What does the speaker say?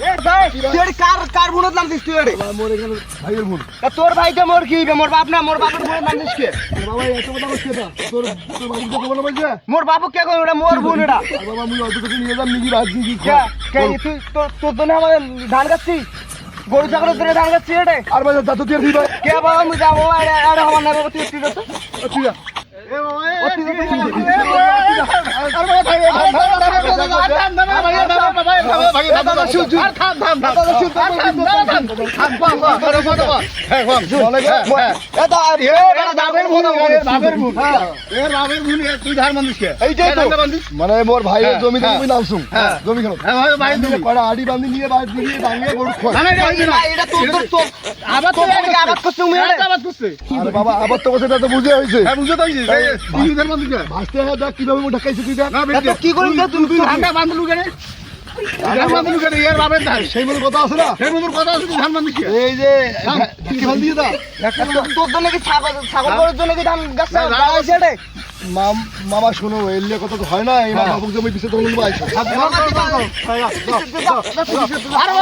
এ ভাই তুই তুই বাবা তা তোর ভাইকে মোর কি? মোর বাপ না মোর বাপের বুনত নামছিস কে? বাবা এত কথা বলছে তোর তোর বাড়িতে খবর না পাইছে মোর বাপু কে কই ওটা মোর বোন এটা। বাবা মুই অত কিছু নিয়ে যাম নিজে রাত নিজে কে কে তুই তোর তোর জন্য আমাদের ধান গাচ্ছি গরু ছাগলের জন্য ধান গাচ্ছি এটে। আর ভাই দাদু তুই দিবা? কে বাবা মুই যাব এটা এটা আমার না বাবা তুই তুই তো ঠিক আছে মানে মোর ভাইয়ের জমি তুমি নামছুম। জমি খেলো। আড়ি বান্ধি নিয়ে দিয়ে গরু বাবা আবার তো কথা তো বুঝে হয়েছে। ভাসতে হ্যাঁ কীভাবে ঢাকাইছে তুই কি করিস রে তুমি তুই সেই মতো কথা আছে না এই যে কি ভালো দিয়ে দা তোর জন্য কি ছাগল ছাগল গরুর জন্য কি ধান গাছ মামা শোনো এলে কথা তো হয় না এই মামা বাবুর জমি পিছিয়ে তোর মনে আরে